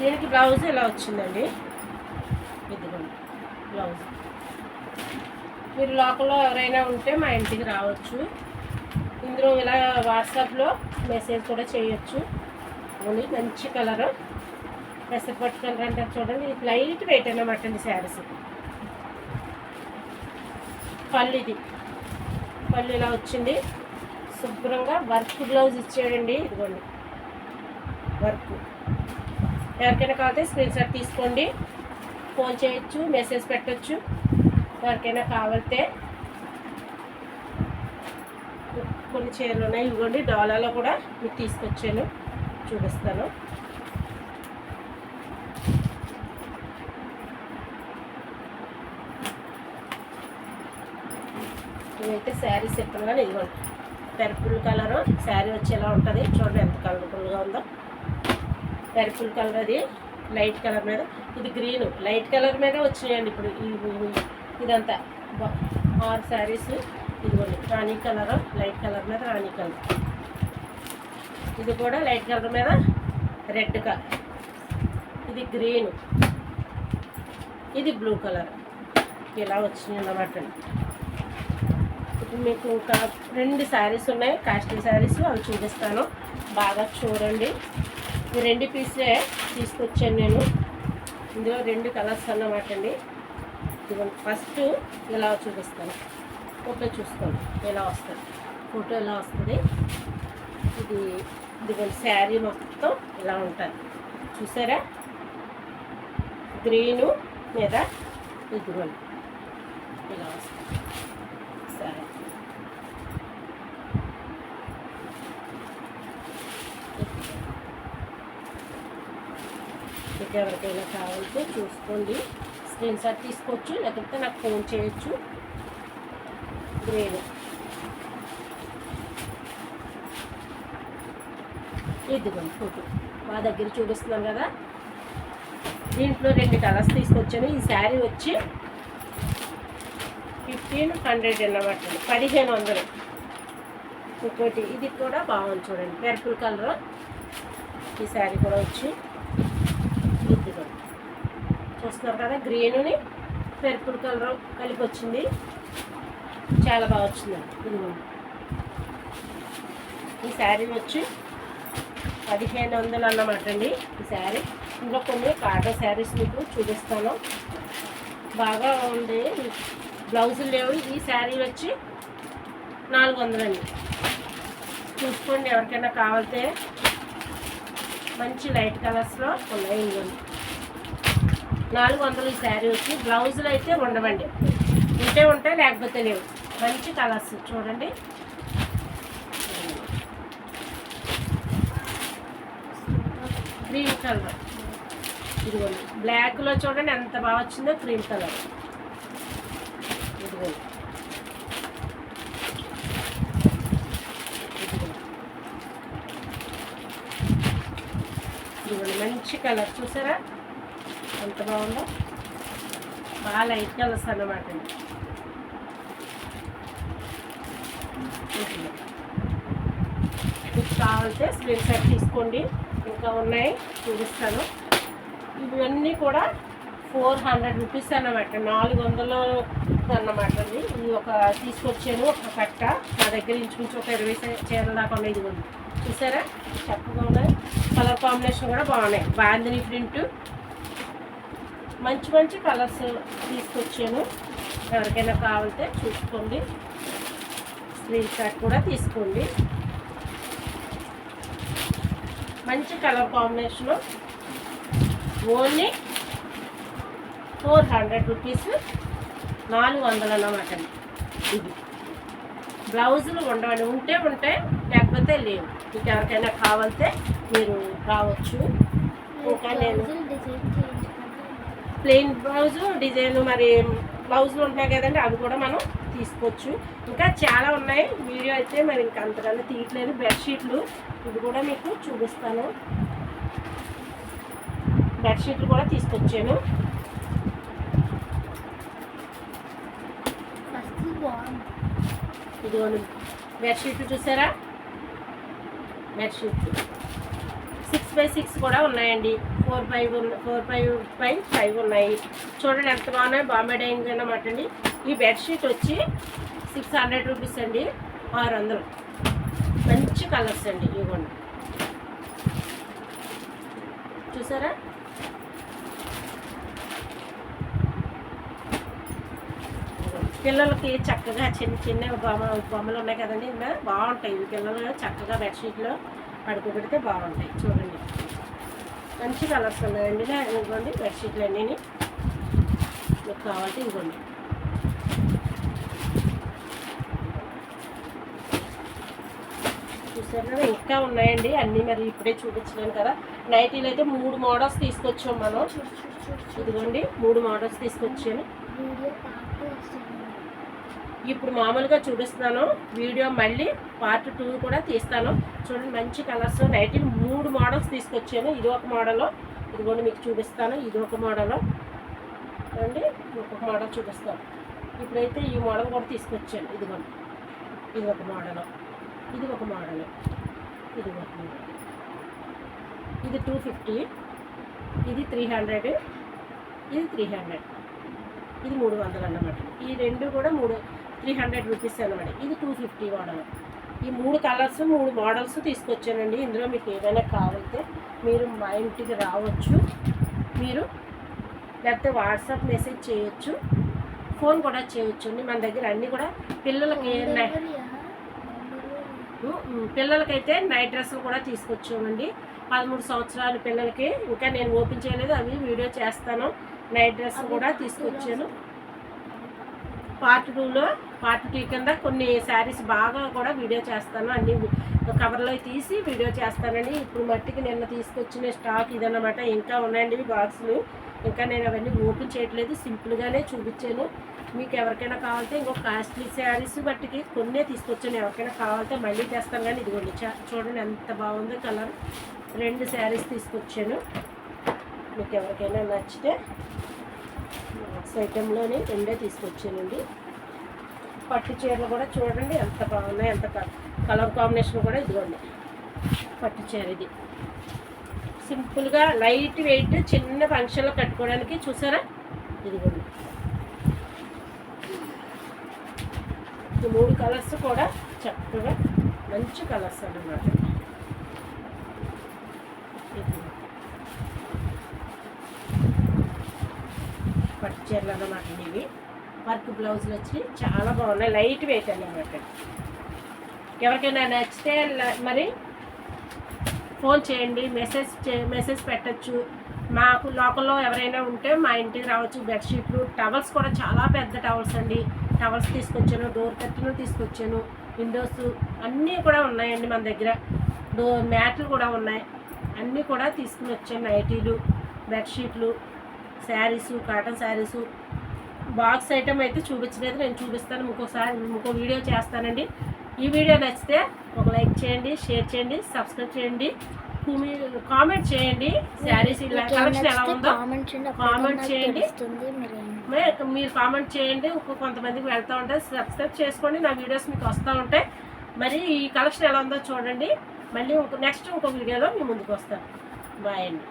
దీనికి బ్లౌజ్ ఇలా వచ్చిందండి? ఇదిగోండి బ్లౌజ్. మీరు లోకల్లో ఎవరైనా ఉంటే మా ఇంటికి రావచ్చు. ఇందులో ఇలా వాట్సాప్లో మెసేజ్ కూడా చేయొచ్చు. ఓన్లీ మంచి కలర్. పెసరపట్టు కలర్ అంటారు చూడండి. ఇది లైట్ వెయిట్ అన్నమాట అండి శారీస్. పళ్ళు ఇది. పళ్ళు ఇలా వచ్చింది. శుభ్రంగా వర్క్ బ్లౌజ్ ఇచ్చాడండి ఇదిగోండి. వర్క్. ఎవరికైనా కావాలంటే స్క్రీన్ షాట్ తీసుకోండి. ఫోన్ చేయొచ్చు మెసేజ్ పెట్టచ్చు. ఎవరికైనా కావాలితే కొన్ని చీరలు ఉన్నాయి ఇవ్వండి. డాలాలో కూడా మీకు తీసుకొచ్చాను. చూపిస్తాను. ఇవైతే శారీ చెప్పగా ఇదిగోండి పెర్పుల్ కలర్ శారీ వచ్చేలా ఉంటుంది. చూడండి ఎంత కలర్ఫుల్గా ఉందో. పర్పుల్ కలర్ అది లైట్ కలర్ మీద. ఇది గ్రీన్ లైట్ కలర్ మీద వచ్చినాయండి ఇప్పుడు ఈ- ఇదంతా. ఆరు శారీస్ ఇదిగోండి రాణి కలర్ లైట్ కలర్ మీద రాణి కలర్ ఇది కూడా లైట్ కలర్ మీద రెడ్ కలర్ ఇది గ్రీన్ ఇది బ్లూ కలర్ ఇలా వచ్చినాయి అన్నమాట. ఇప్పుడు మీకు ఇంకా రెండు శారీస్ ఉన్నాయి. కాస్ట్లీ శారీస్ అవి చూపిస్తాను. బాగా చూడండి. ఈ రెండు పీసే తీసుకొచ్చాను నేను. ఇందులో రెండు కలర్స్ అన్నమాట అండి. ఇదిగోండి ఫస్ట్ ఇలా చూపిస్తాను? ఫోటో చూసుకోండి ఎలా వస్తుంది? ఫోటో ఎలా వస్తుంది? ఇది ఇదిగోండి శారీ మొత్తం ఇలా ఉంటుంది. చూసారా? గ్రీను మీద ఇదిగోండి ఇలా వస్తుంది సరే మీకు ఎవరికైనా కావాలంటే చూసుకోండి. స్క్రీన్ షాట్ తీసుకోవచ్చు లేకపోతే నాకు ఫోన్ చేయొచ్చు. గ్రేడ్. ఇదిగోండి ఫోటో. మా దగ్గర చూపిస్తున్నాం కదా. దీంట్లో రెండు కలర్స్ తీసుకొచ్చాను. ఈ శారీ వచ్చి ఫిఫ్టీన్ హండ్రెడ్ అన్నమాట. పదిహేను వందలు. ఇంకోటి ఇది కూడా బాగుంది చూడండి. Purple colour. ఈ శారీ కూడా వచ్చి ఇదిగో చూస్తున్నారు కదా గ్రీనుని పర్పుల్ కలర్ కలిపి వచ్చింది చాలా బాగా వచ్చిందండి ఇదిగోండి ఈ శారీ వచ్చి పదిహేను వందలు అన్నమాట అండి ఈ శారీ. ఇందులో కొన్ని కాటన్ శారీస్ మీకు చూపిస్తాను. బాగా ఉంది బ్లౌజులు లేవు. ఈ శారీ వచ్చి నాలుగు వందలండి. చూసుకోండి ఎవరికైనా కావాలితే. మంచి లైట్ కలర్స్లో ఉన్నాయి. ఇవ్వండి నాలుగు వందలు ఈ శారీ వచ్చి. బ్లౌజులు అయితే ఉండవండి. ఉంటే ఉంటాయి లేకపోతే లేవు. మంచి కలర్స్ చూడండి. Cream colour. ఇదిగోండి. బ్లాక్లో చూడండి ఎంత బాగా వచ్చిందో క్రీమ్ కలర్. ఇదిగోండి ఇదిగోండి. ఇదిగోండి కలర్ చూసారా? ఎంత బాగుందో. బాగా లైట్ కలర్స్ అన్నమాట మీకు కావాలంటే స్క్రీన్ షాట్ తీసుకోండి. ఇంకా ఉన్నాయి. చూపిస్తాను. ఇవన్నీ కూడా ఫోర్ హండ్రెడ్ రూపీస్ అన్నమాట. నాలుగు వందలు అన్నమాట అండి. ఇది ఒక తీసుకొచ్చాను ఒక కట్ట. నా దగ్గర ఇంచుమించు ఒక ఇరవై చీరల దాకా ఉన్నాయి ఇదిగోండి. చూసారా? చక్కగా ఉన్నాయి. కలర్ కాంబినేషన్ కూడా బాగున్నాయి. బాందిని ప్రింట్. మంచి మంచి కలర్స్ తీసుకొచ్చాను. ఎవరికైనా కావాలంటే చూసుకోండి. స్క్రీన్ షాట్ కూడా తీసుకోండి. మంచి colour combination. Only four hundred rupees నాలుగు వందలు అన్నమాట ఇది. బ్లౌజులు ఉండవండి. ఉంటే ఉంటాయి లేకపోతే లేవు. మీకు ఎవరికైనా కావాలితే మీరు రావచ్చు. ఇంకా నేను ప్లెయిన్ బ్లౌజ్ డిజైన్ మరి బ్లౌజులు ఉంటాయి కదండి అవి కూడా మనం తీసుకోవచ్చు. ఇంకా చాలా ఉన్నాయి. వీడియో అయితే మరి ఇంకా అంతకన్నా తీయట్లేదు. బెడ్షీట్లు ఇది కూడా మీకు చూపిస్తాను. బెడ్షీట్లు కూడా తీసుకొచ్చాను. ఇదిగోండి. బెడ్షీట్లు చూసారా? బెడ్షీట్లు సిక్స్ బై సిక్స్ కూడా ఉన్నాయండి. Four five four five by five ఉన్నాయి. చూడండి ఎంత బాగున్నాయి బాంబే డైనింగ్ అన్నమాట అండి. ఈ బెడ్షీట్ వచ్చి సిక్స్ హండ్రెడ్ రూపీస్ అండి. ఆరు వందలు. మంచి కలర్స్ అండి ఇవ్వండి. చూసారా? పిల్లలకి చక్కగా చిన్న చిన్న బొమ్మ బొమ్మలు ఉన్నాయి కదండి ఇంకా బాగుంటాయి. పిల్లలు చక్కగా బెడ్షీట్లో పడుకోబెడితే బాగుంటాయి. చూడండి. మంచి కలర్స్ ఉన్నాయండి ఇదిగోండి బెడ్షీట్లు అన్నీ మీకు కావాలంటే ఇవ్వండి చూసారు కదా ఇంకా ఉన్నాయండి. అన్నీ మరి ఇప్పుడే చూపించలేను కదా. నైటీలు అయితే మూడు మోడల్స్ తీసుకొచ్చాం మనం. ఇదిగోండి మూడు మోడల్స్ తీసుకొచ్చాను. ఇప్పుడు మామూలుగా చూపిస్తున్నాను. వీడియో మళ్ళీ పార్ట్ టూ కూడా తీస్తాను. చూడండి మంచి కలర్స్ నైటీ మూడు మోడల్స్ తీసుకొచ్చాను. ఇది ఒక మోడల్ ఇదిగోండి మీకు చూపిస్తాను. ఇది ఒక మోడల్ అండి ఇంకొక మోడల్ చూపిస్తాను. ఇప్పుడైతే ఈ మోడల్ కూడా తీసుకొచ్చాను. ఇదిగోండి ఇది ఒక మోడల్ ఇది ఒక మోడల్ ఇది ఒక మోడల్ ఇది టూ ఫిఫ్టీ ఇది త్రీ హండ్రెడ్ ఇది త్రీ హండ్రెడ్ ఇది మూడు వందలు అన్నమాట. ఈ రెండు కూడా మూడు త్రీ హండ్రెడ్ రూపీస్ అన్నమాట ఇది టూ ఫిఫ్టీ మోడల్ ఈ మూడు కలర్స్ మూడు మోడల్స్ తీసుకొచ్చానండి. ఇందులో మీకు ఏదైనా కావాలితే మీరు మా ఇంటికి రావచ్చు. మీరు లేకపోతే వాట్సాప్ మెసేజ్ చేయొచ్చు. ఫోన్ కూడా చేయొచ్చు అండి. మన దగ్గర అన్నీ కూడా పిల్లలకి పిల్లలకైతే నైట్ డ్రెస్సులు కూడా తీసుకొచ్చామండి. పదమూడు సంవత్సరాల పిల్లలకి. ఇంకా నేను ఓపెన్ చేయలేదు అవి వీడియో చేస్తాను. నైట్ డ్రెస్ కూడా తీసుకొచ్చాను. పార్ట్ టూలో పార్ట్ టూ కింద కొన్ని శారీస్ బాగా కూడా వీడియో చేస్తాను. అన్ని కవర్లో తీసి వీడియో చేస్తానండి ఇప్పుడు మట్టికి నిన్న తీసుకొచ్చిన స్టాక్ ఇదన్నమాట. ఇంకా ఉన్నాయండి బాక్సులు ఇంకా నేను అవన్నీ ఓపెన్ చేయట్లేదు. సింపుల్గానే చూపించాను. మీకు ఎవరికైనా కావాలంటే ఇంకో కాస్ట్లీ శారీస్ బట్టికి కొన్నే తీసుకొచ్చాను. ఎవరికైనా కావాలంటే మళ్ళీ తెస్తాను కానీ ఇదిగోండి చూడండి ఎంత బాగుందో కలర్ రెండు శారీస్ తీసుకొచ్చాను. మీకు ఎవరికైనా నచ్చితే ఐటెంలోనే రెండే తీసుకొచ్చానండి. పట్టు చీరలు కూడా చూడండి ఎంత బాగున్నాయి ఎంత కలర్ కాంబినేషన్ కూడా ఇదిగోండి. పట్టు చీర ఇది. సింపుల్గా లైట్ వెయిట్ చిన్న ఫంక్షన్లో కట్టుకోవడానికి చూసారా? ఇదిగోండి. ఈ మూడు కలర్స్ కూడా చక్కగా మంచి కలర్స్ అన్నమాట. పట్టు చీరలు అన్నమాట ఇవి. వర్క్ బ్లౌజులు వచ్చి చాలా బాగున్నాయి. లైట్ వెయిట్ అన్నమాట. ఎవరికైనా నచ్చితే మరి ఫోన్ చేయండి. మెసేజ్ చే మెసేజ్ పెట్టచ్చు. మాకు లోకల్లో ఎవరైనా ఉంటే మా ఇంటికి రావచ్చు. బెడ్షీట్లు టవల్స్ కూడా చాలా పెద్ద టవల్స్ అండి. టవల్స్ తీసుకొచ్చాను డోర్ కర్టెన్లు తీసుకొచ్చాను విండోస్ అన్నీ కూడా ఉన్నాయండి మన దగ్గర. డోర్ మ్యాట్లు కూడా ఉన్నాయి. అన్నీ కూడా తీసుకుని వచ్చాను. నైటీలు బెడ్షీట్లు saris cotton saris box item అయితే చూపించలేదు. నేను చూపిస్తాను. ఇంకోసారి ఇంకో వీడియో చేస్తానండి. ఈ వీడియో నచ్చితే ఒక లైక్ చేయండి షేర్ చేయండి సబ్స్క్రైబ్ చేయండి కామెంట్ చేయండి. శారీస్ ఇలా కలెక్షన్ ఎలా ఉందో కామెంట్ చేయండి. మీరు. కామెంట్ చేయండి. ఇంకో కొంతమందికి వెళ్తూ ఉంటాయి. సబ్స్క్రైబ్ చేసుకోండి. నా వీడియోస్ మీకు వస్తూ ఉంటాయి. మరి ఈ కలెక్షన్ ఎలా ఉందో చూడండి. మళ్ళీ ఇంకో నెక్స్ట్ ఇంకో వీడియోలో మీ ముందుకు వస్తాను. బాయ్ అండి.